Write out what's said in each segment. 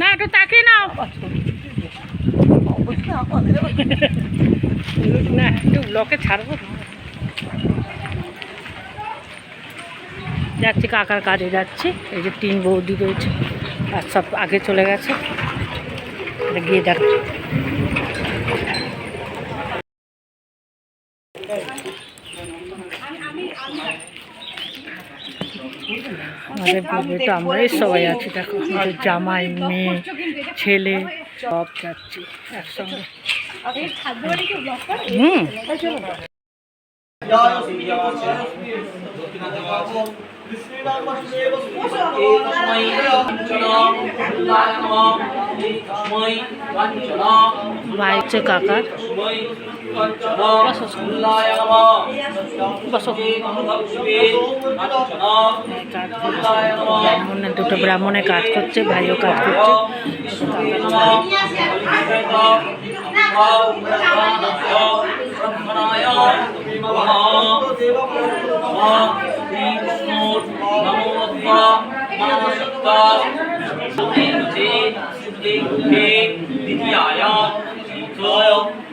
না, একটু তাকিয়ে নাও। না, একটু ব্লকে ছাড়বো। যাচ্ছি, কাকার কাজে যাচ্ছি। এই যে তিন বৌদি রয়েছে, আর সব আগে চলে গেছে। গিয়ে দেখ। আমাদের পূর্বে তো আমরাই সবাই আছি দেখো আমাদের জামাই মেয়ে ছেলে সব যাচ্ছি একসঙ্গে। হুম। ভাই হচ্ছে কাকার। বসো ব্রাহ্মণের দুটো ব্রাহ্মণে কাজ করছে ভাইও কাজ করছে।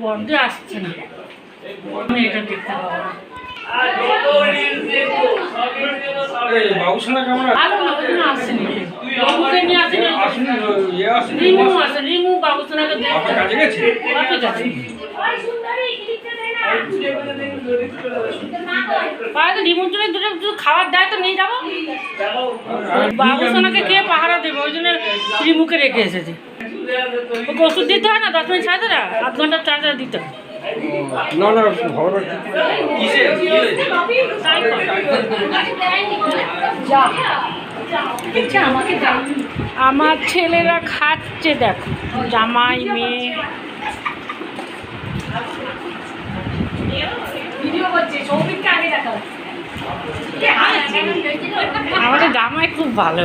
বর্দি আসছে না। এটা দেখতে পাবো না। বাবুসোনা কেমন আসেনি। বাবুকে আসেনি রিমু বাবুসোনাকে দেখতে গেছে? রিমুর জন্য দুটো দুটো খাবার দেয় তো নিয়ে যাব? বাবুসোনাকে খেয়ে পাহারা দেবো? ওই জন্য রিমুকে রেখে এসেছি। ওকে ওষুধ দিতে হয় না? দশ মিনিট ছাড়া না আধ ঘণ্টার চার্জার দিতে হয় না না কি। আমার ছেলেরা খাচ্ছে দেখো। জামাই মেয়ে। আমাদের জামাই খুব ভালো।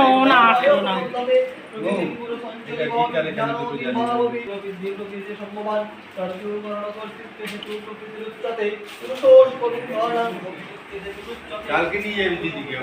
ও না না। কালকে নিয়ে যাবি দিদিকে